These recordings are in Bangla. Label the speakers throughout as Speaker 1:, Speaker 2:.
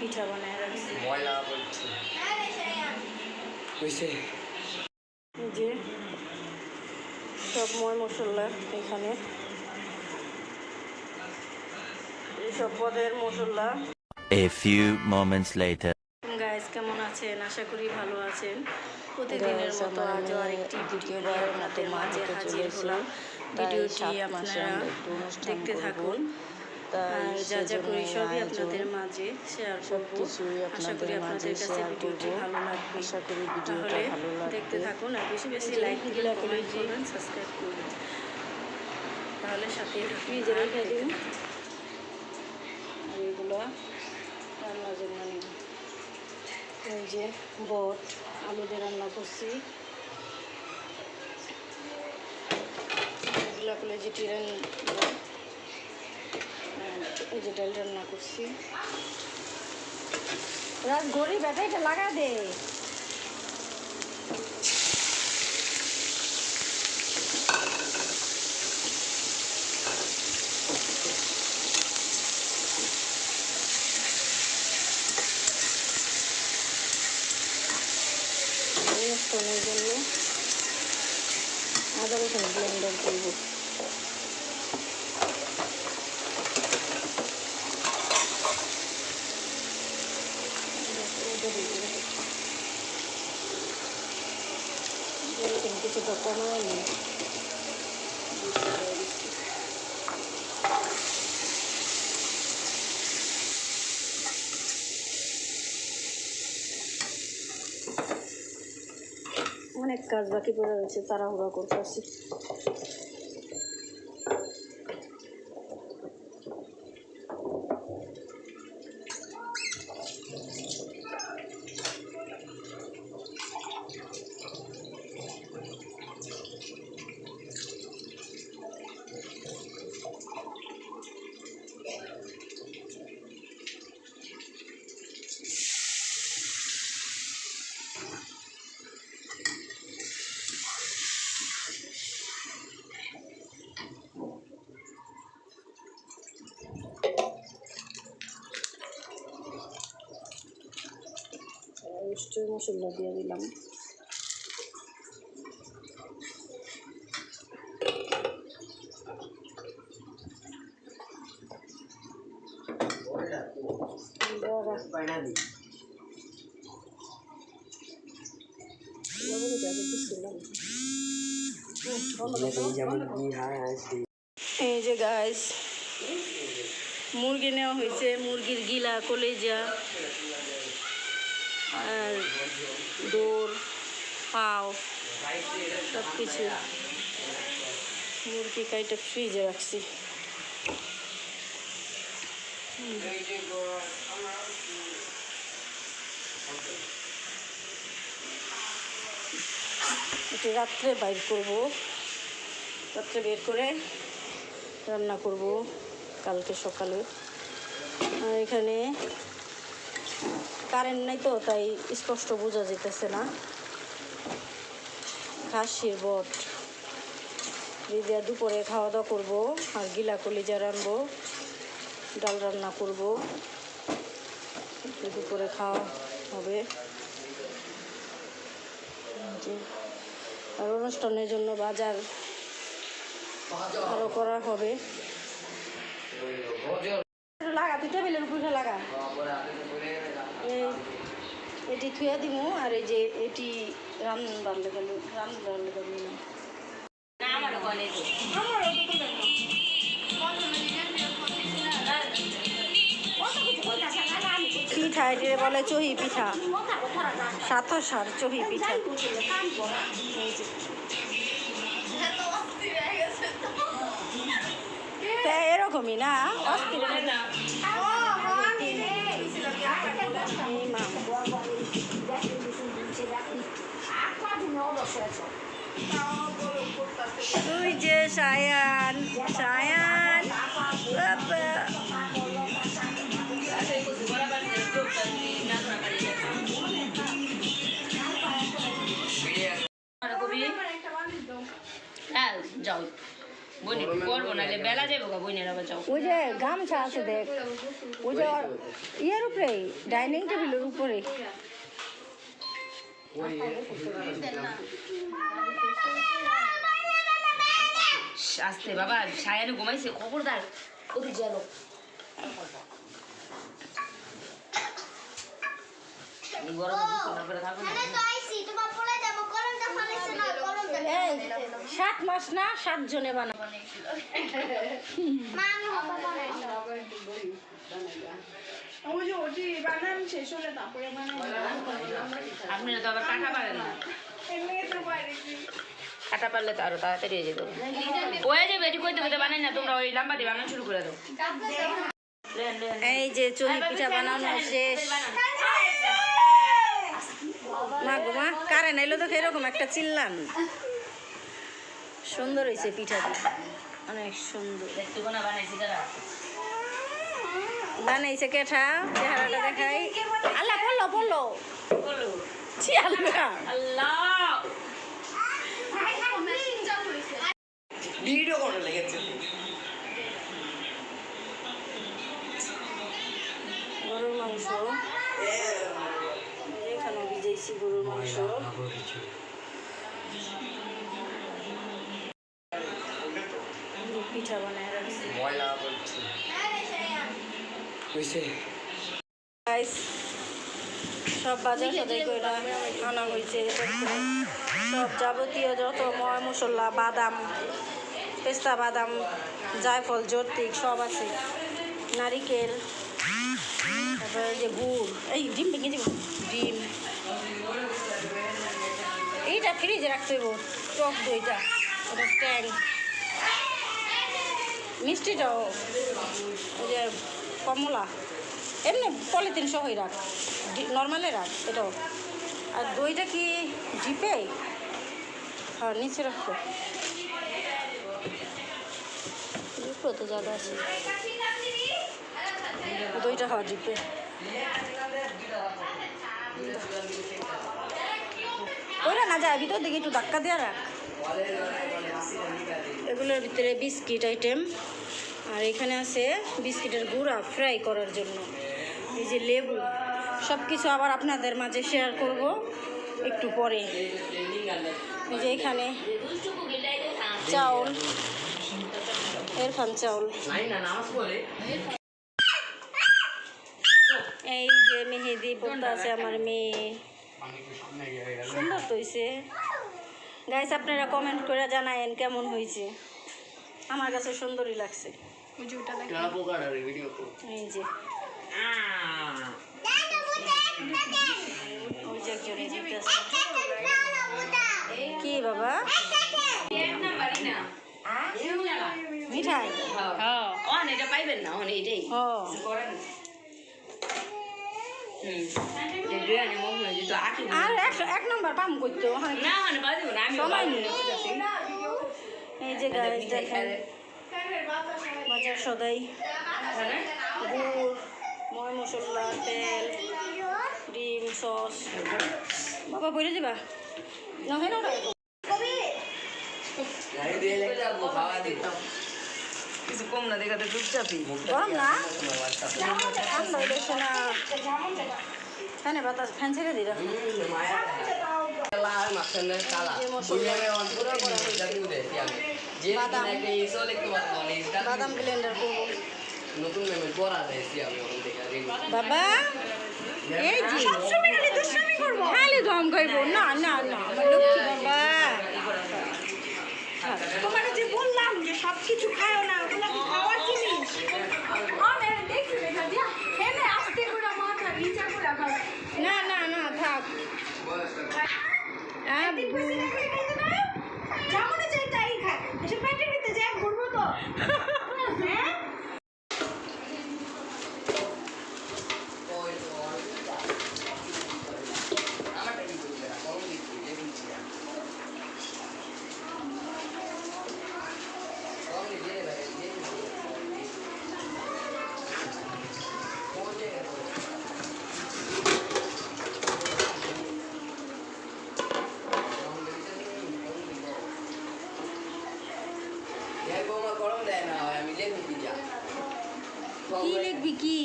Speaker 1: পিঠা বানায় রাখছি।
Speaker 2: ময়লা বলছি বুঝছে
Speaker 1: যে। সব ময় মশলা এখানে। এইসব পদের মশলা।
Speaker 3: A few moments later.
Speaker 1: Guys কেমন আছেন? আশা করি ভালো আছেন। প্রতিদিনের
Speaker 4: Guys,
Speaker 1: মতো আজও আরেকটি
Speaker 4: মতো
Speaker 1: আপনাদের মাঝে হাজির। হলাম। ভিডিওটি আপনারা দেখতে থাকুন।
Speaker 4: তাই
Speaker 1: আর যা যা করি সবই আপনাদের মাঝে শেয়ার করব। আশা করি
Speaker 4: আপনাদের
Speaker 1: কাছে ভিডিওটি ভালো লাগবে।
Speaker 4: আশা করি ভিডিওটা ভালো লাগবে।
Speaker 1: দেখতে থাকুন আর বেশি বেশি লাইক দিলে কমেন্ট করবেন সাবস্ক্রাইব করবেন। তাহলে সাথে। আর এগুলো রান্নার জন্য নিব এই যে বট আলু দিয়ে রান্না করছি। এগুলো করলে যে টিরেন এই যে ডাল রান্না করছি। রাত ঘড়ি ব্যাটারিটা লাগা দে। জন্য আদা রসুন ব্লেন্ডার করব। অনেক কাজ বাকি পড়ে রয়েছে তাড়াহুড়া করতেছি। মিষ্টি মশলা দিয়ে দিলাম। এই যে গাছ মুরগি নেওয়া হয়েছে মুরগির গিলা কলেজা। দৌড় পাও সব কিছু মুরগি কাইটা ফ্রিজে রাখছি। একটু রাত্রে বাইর করব। রাত্রে বের করে রান্না করব কালকে সকালে। আর এখানে কারেন্ট নাই তো তাই স্পষ্ট বোঝা যেতেছে না। খাসির বট। দিদিয়া দুপুরে খাওয়া দাওয়া করব আর গিলা কলিজা রানবো ডাল রান্না করব। দুপুরে খাওয়া হবে। আর অনুষ্ঠানের জন্য বাজার আরও করা হবে। লাগা তুই টেবিলের উপরে লাগা। এটি থুয়া দিমু আর এই যে এটি রান্নার লেগে রান্নার লেগে নিলাম পিঠা এটি বলে চহি পিঠা? সাত সার চহি পিঠা। এই এরকমই না? অস্থির তুই যে সায়ান সায়ান।
Speaker 5: হ্যাঁ যাও। বইনে করব নাহলে বেলা যাব গা বইনের আবার যাও।
Speaker 1: ওই যে গামছা আছে দেখ। ওই যে ইয়ের উপরে ডাইনিং টেবিলের উপরে
Speaker 5: আসতে বাবা সায়ানে ঘুমাইছে খবরদার। ওদের জানো গরম করে থাকো না।
Speaker 1: এই সাত মাস না সাত জনে বানাবো
Speaker 6: ওই ওটি বানান শেষ হলে তারপরে
Speaker 5: আপনি তো আবার কাটা পারেন না।
Speaker 6: এমনি তো বাইরে
Speaker 5: কাটা পারলে তো আরও তাড়াতাড়ি হয়ে যেত। হয়ে যাবে এটি বানাই না তোমরা ওই লাম্বা দিয়ে বানানো শুরু করে দাও।
Speaker 1: এই যে চুলি পিঠা বানানো শেষ। মা গো মা কারেন্ট এলো তো এরকম একটা চিল্লান। সুন্দর হয়েছে পিঠাটা। অনেক সুন্দর।
Speaker 5: দেখতে বানাইছি তারা
Speaker 1: বানাইছে কেঠা চেহারাটা দেখাই। আল্লাহ বলল বলল
Speaker 5: বলো।
Speaker 1: ছি আল্লাহ।
Speaker 5: আল্লাহ।
Speaker 2: ভিডিও করে লেগেছে?
Speaker 1: গরুর মাংস। এখানে ভিজাইছি গরুর মাংস পিঠা বানায় রাখছি
Speaker 2: ময়লা বলছি
Speaker 1: গাইস সব বাজার সদাই করে আনা হয়েছে সব যাবতীয় যত ময় মশলা, বাদাম, পেস্তা বাদাম, জায়ফল, জর্তিক, সব আছে। নারিকেল, তারপরে যে গুড়, এই ডিম ভেঙে দিব। ডিম। এইটা ফ্রিজে রাখতে হইব, টক দইটা, ওটা ট্যাং মিষ্টিটাও যে কমলা। এমনি পলিথিন সহই রাখ নর্মালে রাখ এটাও। আর দইটা কি জিপে? হ্যাঁ নিচে রাখো। জিপে তো জায়গা আছে। দইটা হ্যাঁ জিপে। ওইটা না যায়, ভিতর দিকে একটু ধাক্কা দেওয়া রাখ। এগুলোর ভিতরে বিস্কিট আইটেম। আর এখানে আছে বিস্কিটের গুঁড়া ফ্রাই করার জন্য। এই যে লেবু সব কিছু আবার আপনাদের মাঝে শেয়ার করব একটু পরে। এই যে এখানে চাউল এরফান চাউল। এই যে মেহেদি পড়তে আছে আমার মেয়ে। সুন্দর তো হয়েছে গাইস আপনারা কমেন্ট করে জানায়েন কেমন হয়েছে আমার কাছে সুন্দরই লাগছে।
Speaker 2: ভিডিও
Speaker 1: এই যে ওই যে একজন এদিকে আছে। কি বাবা মিঠাই
Speaker 5: হ্যাঁ অন এটা পাইবেন না অন এইটাই
Speaker 1: ও
Speaker 5: করেন যে মনে হয়
Speaker 1: আর এক এক নম্বর পাম করতো
Speaker 5: না না আমি
Speaker 1: সময় নেই এই যে গাইস দেখেন বাজার সদাই। গুড় ময় মশলা তেল ডিম সস। বাবা বলে দিবা? নহয় না ওটা?
Speaker 2: গাড়ি দিয়ে লেগে খাওয়া দিতাম
Speaker 5: কিছু কম না দেখাতে চুপচাপই।
Speaker 1: গরম না? ঠান্ডা হইতেছে না ফ্যানে বাতাস ফ্যান ছেড়ে দিলাম মশলা। বাদাম। বাদাম ব্লেন্ডার করব।
Speaker 2: নতুন মেমে করা যাইছি আমি ওখান থেকে
Speaker 1: বাবা এই যে সবসময় খালি দুষ্টামি করব? খালি দম খাইবো। না না না আমার লক্ষ্মী বাবা।
Speaker 6: তোমার যে বললাম যে সব কিছু খাও না ওগুলো কি খাওয়ার জিনিস?
Speaker 1: না না না থাক আব্বু
Speaker 6: যেমন চাই তাই খায় এসে পেটের ভিতরে যা ঘুরবো তো হ্যাঁ
Speaker 2: ওই তো, আমারটা কি করবে? কলম দিচ্ছি, যে দিচ্ছি না। কলম দিয়ে দিয়ে দেবে, দিয়ে দিচ্ছি। ও যে কলম দিতে দিই, কলম দিব। এই বৌমা গরম দেয় না হয় আমি লেখি কি যা
Speaker 1: কি লিখবি কি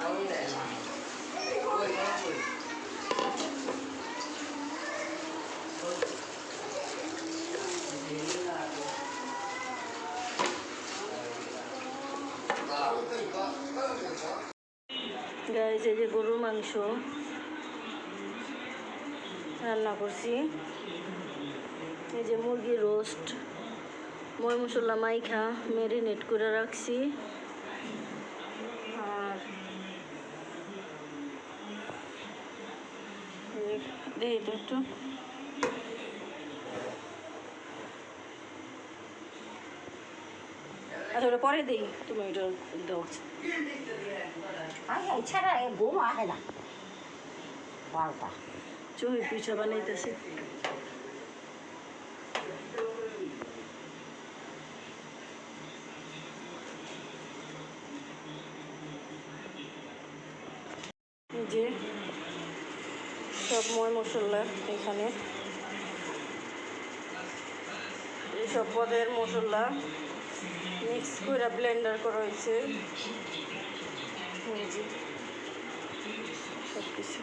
Speaker 2: গরম দেয় না ওই গরম করি
Speaker 1: গাইজ এই যে গরুর মাংস রান্না করছি। এই যে মুরগি রোস্ট মই মশলা মাইখা, ম্যারিনেট করে রাখছি। আর দেখি তো একটু। আচ্ছা পরে দিই, তুমি ওটা দাও।
Speaker 4: এছাড়া ঘুম আসে না। বারোটা
Speaker 1: চুই পিঠা যে, সব ময় মশলা এখানে। এইসব পদের মশলা। মিক্স করে ব্লেন্ডার করা হয়েছে। সব কিছু